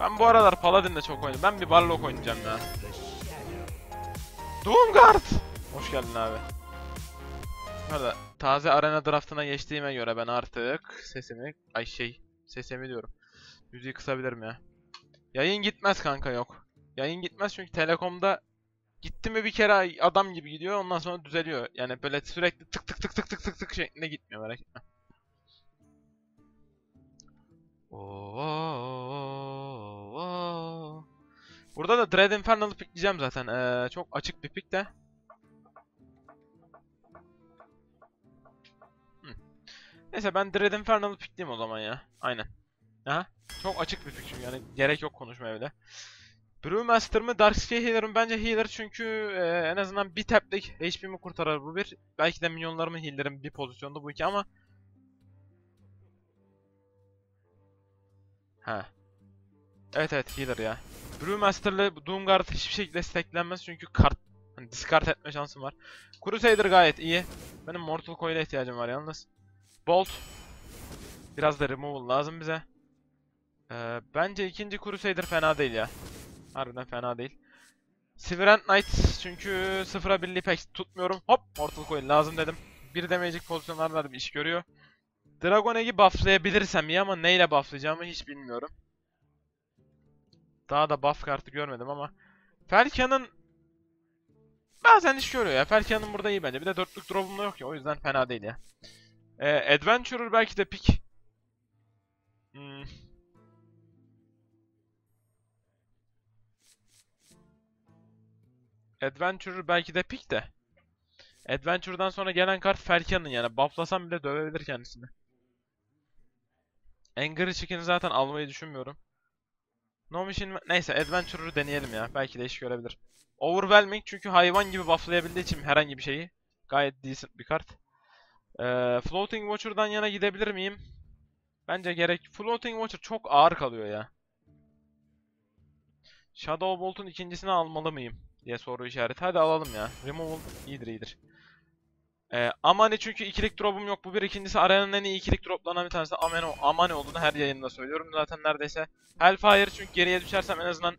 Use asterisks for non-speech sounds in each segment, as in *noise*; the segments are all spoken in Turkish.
Ben bu aralar Paladin'de çok oynuyorum. Ben bir Barlock oynayacağım ya. Doomguard! Hoş geldin abi. Bu arada taze arena draftına geçtiğime göre ben artık sesimi... Ay şey... Sesimi diyorum. Müziği kısabilirim ya. Yayın gitmez kanka yok. Yayın gitmez çünkü Telekom'da gitti mi bir kere adam gibi gidiyor ondan sonra düzeliyor. Yani böyle sürekli tık tık tık tık tık tık tık şeklinde gitmiyor merak etme. Oo. Burada da Dread Infernal'ı pickleyeceğim zaten. Ee, çok açık bir pick de. Hı. Neyse ben Dread Infernal'ı pickleyeyim o zaman ya. Aynen. Aha. Çok açık bir çünkü yani gerek yok konuşmaya bile. Brewmaster mı Darkseid Healer mı? Bence Healer çünkü e, en azından bir taplik HP'mi kurtarır bu bir. Belki de minyonlarımı heal'lerim bir pozisyonda bu iki ama Ha. Evet evet healer ya. Brewmaster'la Doomguard hiçbir şekilde stacklenmez çünkü kart hani discard etme şansım var. Crusader gayet iyi. Benim Mortal Coil'e ihtiyacım var yalnız. Bolt. Biraz da removal lazım bize. Ee, bence ikinci Crusader fena değil ya. Harbiden fena değil. Silverhand Knight çünkü 0'a 1'li pek tutmuyorum. Hop Mortal Coil lazım dedim. Bir demeyecek pozisyonlarda da bir iş görüyor. Dragon Egg'i bufflayabilirsem iyi ama neyle bufflayacağımı hiç bilmiyorum. Daha da buff kartı görmedim ama. Falcon'ın bazen iş görüyor ya. Falcon'ın burada iyi bence. Bir de dörtlük drop'um da yok ya. O yüzden fena değil ya. Ee, Adventurer belki de pick. Hmm. Adventurer belki de pick de. Adventure'dan sonra gelen kart Falcon'ın yani. Bufflasam bile dövebilir kendisini. Angry Chicken'i zaten almayı düşünmüyorum. No Mission... Neyse Adventurer'ı deneyelim ya. Belki de iş görebilir. Overwhelming çünkü hayvan gibi bufflayabildiği için herhangi bir şeyi. Gayet decent bir kart. Ee, Floating Watcher'dan yana gidebilir miyim? Bence gerek. Floating Watcher çok ağır kalıyor ya. Shadow Bolt'un ikincisini almalı mıyım? diye soru işareti. Hadi alalım ya. Removal iyidir iyidir. Ee, Amane çünkü ikilik drop'um yok. Bu bir ikincisi aranın en iyi ikilik droplarından bir tanesi Amane, Amane olduğunu her yayında söylüyorum. Zaten neredeyse Hellfire çünkü geriye düşersem en azından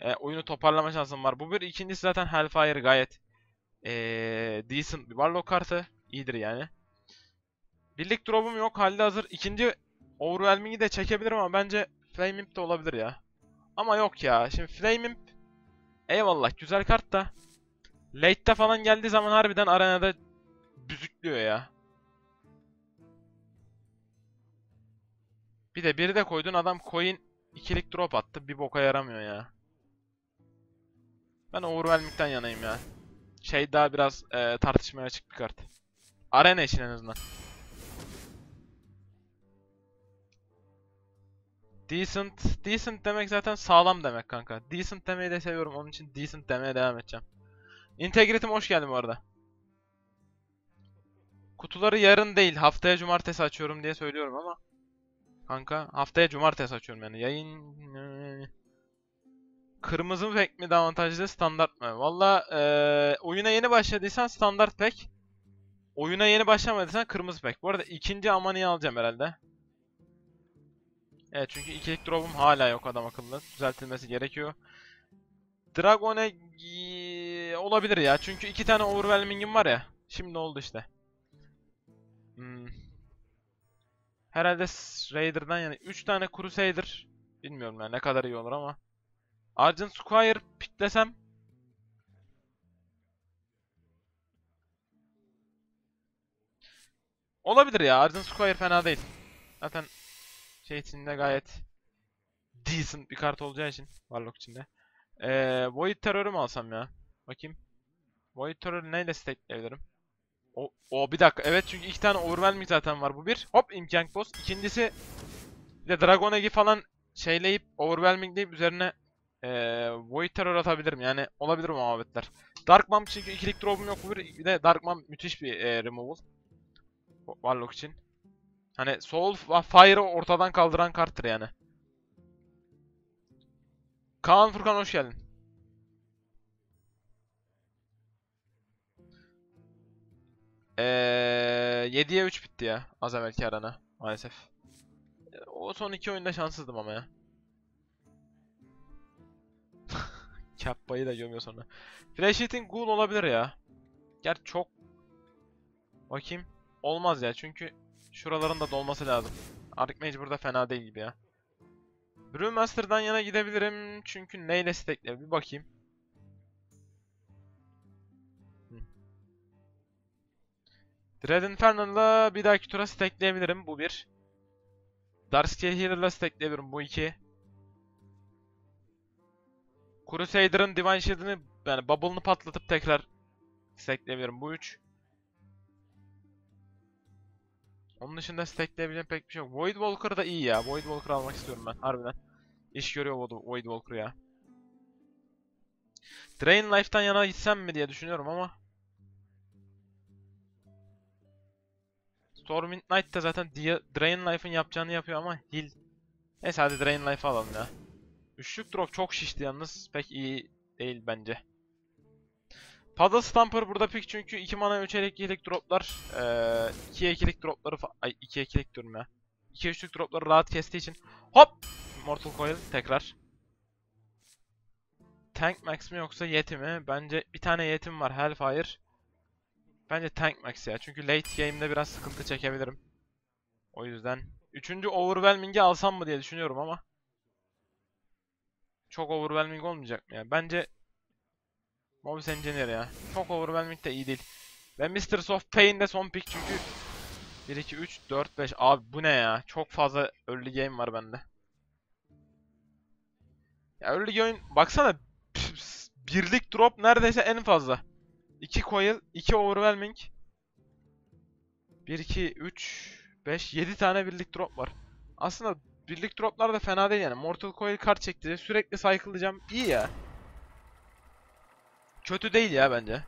e, oyunu toparlama şansım var. Bu bir ikincisi zaten Hellfire gayet e, decent bir Warlock kartı. İyidir yani. Birlik drop'um yok. Halde hazır. İkinci Overwhelming'i de çekebilirim ama bence Flame Imp de olabilir ya. Ama yok ya. Şimdi Flame Imp eyvallah güzel kart da Late'de falan geldiği zaman harbiden arenada büzüklüyor ya. Bir de biri de koydun adam coin ikilik drop attı. Bir boka yaramıyor ya. Ben Overwhelming'den yanayım ya. Şey daha biraz e, tartışmaya açık bir kart. Arena için en azından. Decent, decent demek zaten sağlam demek kanka. Decent demeyi de seviyorum. Onun için decent demeye devam edeceğim. Integrity'm hoş geldin bu arada. Kutuları yarın değil, haftaya cumartesi açıyorum diye söylüyorum ama. Kanka, haftaya cumartesi açıyorum yani. Yayın... Kırmızı pek mi avantajlı, standart mı? Valla ee, oyuna yeni başladıysan standart pek. Oyuna yeni başlamadıysan kırmızı pek. Bu arada ikinci Amani'yi alacağım herhalde. Evet çünkü ikilik drop'um hala yok adam akıllı. Düzeltilmesi gerekiyor. Dragon'e olabilir ya. Çünkü iki tane overwhelming'im var ya. Şimdi oldu işte. Herhalde Raider'dan yani 3 tane Crusader bilmiyorum yani ne kadar iyi olur ama Argent Squire piklesem Olabilir ya. Argent Squire fena değil. Zaten şey içinde gayet decent bir kart olacağı için Warlock içinde. Ee, Void Terror'ı mı alsam ya? Bakayım. Void Terror'ı neyle stackleyebilirim? O, o bir dakika. Evet çünkü iki tane Overwhelming zaten var. Bu bir. Hop imkan boss. İkincisi de Dragon Egg'i falan şeyleyip Overwhelmingleyip üzerine ee, Void Terror atabilirim. Yani olabilir muhabbetler. Dark Mom çünkü ikilik drop'um yok. Bu bir, bir de Dark Mom müthiş bir e, removal. Warlock için. Hani Soul Fire'ı ortadan kaldıran karttır yani. Kaan Furkan hoş geldin. Ee, 7'ye 3 bitti ya az evvelki arana maalesef. O son iki oyunda şanssızdım ama ya. *laughs* Kappa'yı da gömüyor sonra. Flash Hitting Ghoul olabilir ya. Gerçi çok... Bakayım. Olmaz ya çünkü şuraların da dolması lazım. Archmage burada fena değil gibi ya. Brewmaster'dan yana gidebilirim çünkü neyle stackler bir bakayım. Dread Infernal'la bir dahaki tura stackleyebilirim bu bir. Darkscale Healer'la stackleyebilirim bu iki. Crusader'ın Divine Shield'ını yani bubble'ını patlatıp tekrar stackleyebilirim bu üç. Onun dışında stackleyebileceğim pek bir şey yok. Void Walker da iyi ya. Void Walker almak istiyorum ben harbiden. İş görüyor Void Walker ya. Drain Life'tan yana gitsem mi diye düşünüyorum ama. Storm Midnight de zaten Drain Life'ın yapacağını yapıyor ama heal. Neyse hadi Drain Life alalım ya. Üçlük drop çok şişti yalnız. Pek iyi değil bence. Puddle Stamper burada pik çünkü 2 mana 3 ikilik droplar, 2 ikilik dropları fa- ay 2 ikilik diyorum ya. 2 üçlük dropları rahat kestiği için hop Mortal Coil tekrar. Tank Max mi yoksa Yeti mi? Bence bir tane Yeti'm var Hellfire. Bence Tank Max ya. Çünkü late game'de biraz sıkıntı çekebilirim. O yüzden. Üçüncü Overwhelming'i alsam mı diye düşünüyorum ama. Çok overwhelming olmayacak mı ya? Bence Mobis Engineer ya. Çok overwhelming de iyi değil. Ve Mistress of Pain de son pick çünkü 1, 2, 3, 4, 5. Abi bu ne ya? Çok fazla early game var bende. Ya early game baksana birlik drop neredeyse en fazla. 2 coil, 2 overwhelming. 1, 2, 3, 5, 7 tane birlik drop var. Aslında birlik droplar da fena değil yani. Mortal Coil kart çekti. Sürekli cycle'layacağım. İyi ya. Kötü değil ya bence.